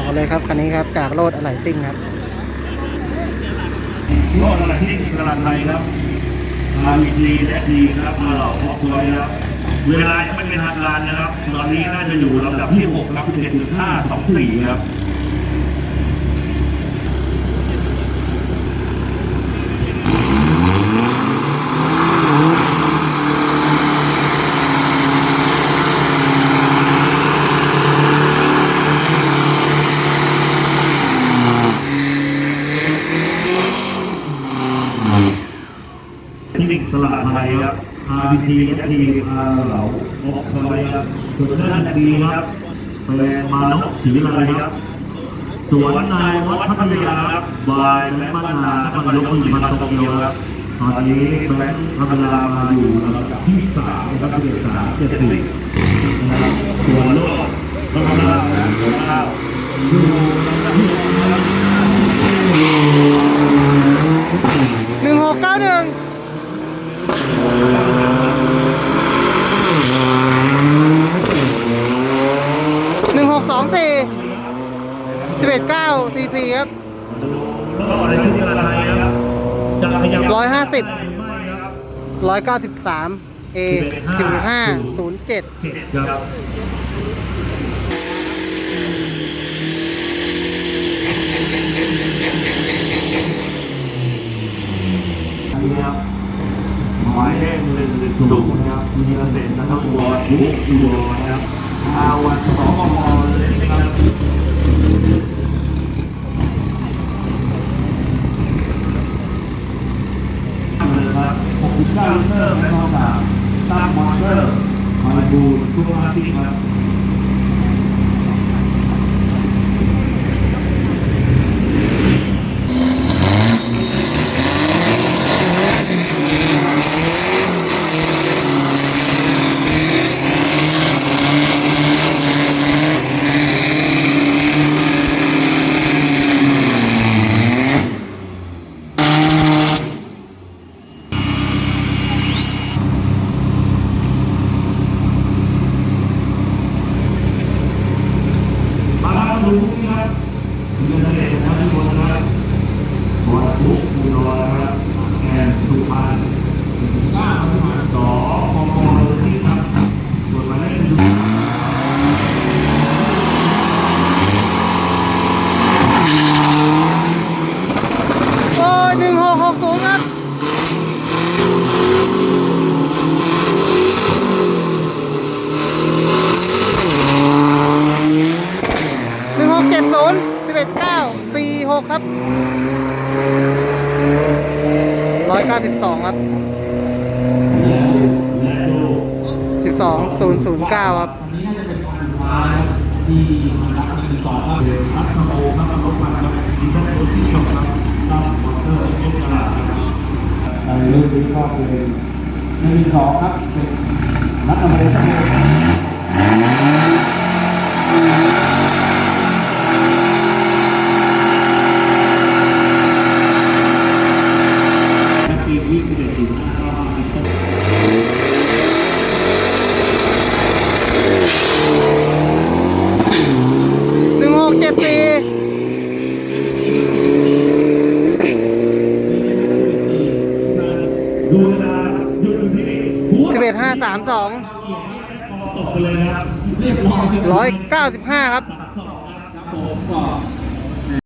ต่อเลยครับคันนี้ครับจากโลดอะไหล่ซิ่งครับรอดอะไรที่กำลังไทยครับมาดีและดีครับมาหล่อพอสวยครับเวลายังไม่เป็นทางการนะครับ ตอนนี้น่าจะอยู่ลำดับที่6ครับ11.524ครับ ที่นิกตลาดไทยครับ RBC และทีมอาเหลาออกชอยครับส่วนด้านดีครับแปลงมานกศรีอะไรครับสวนนายวัดพัทยาครับบายและบ้านานครนายกที่มาโตเกียวครับตอนนี้แบงค์พัทยามาอยู่ลำดับที่สามครับที่สามเจ็ดสี่นะครับส่วนโลกพัทยาอยู่ 11.9ซีซีครับก็อะไรขึ้นกับอะไรครับร้อยห้าสิบร้อยเก้าสิบสาม่ครับ193 A 1507 เจ็ดครับนนี้ครับหมายเลขหนึ่งนึ่งศูนย์ครับมีเกษตรนะครับวอร์ดบุกวอร์ครับอาวันสองมอเลยนะครับ 69ลิตรและน้องสามตั้งมอเตอร์คอยดูทุกอาทิตย์ครับ มาแล้วดูครับมีเกษตรนะครับทุกคนครับวอดทุกอุดรครับแอนสุพรรณก้าว 196 ครับ 192 ครับ 12009 ครับที่รับมือต่อครับรับโมครับรับมาครับดีท่านผู้ที่ชมครับนัองมอเตอร์อ็กซ์ลาครับในรุ่อนี้ก็เป็นในรุ่นสองครับเป็นนับโมครับ สามสองร้อยเก้าสิบห้าครับ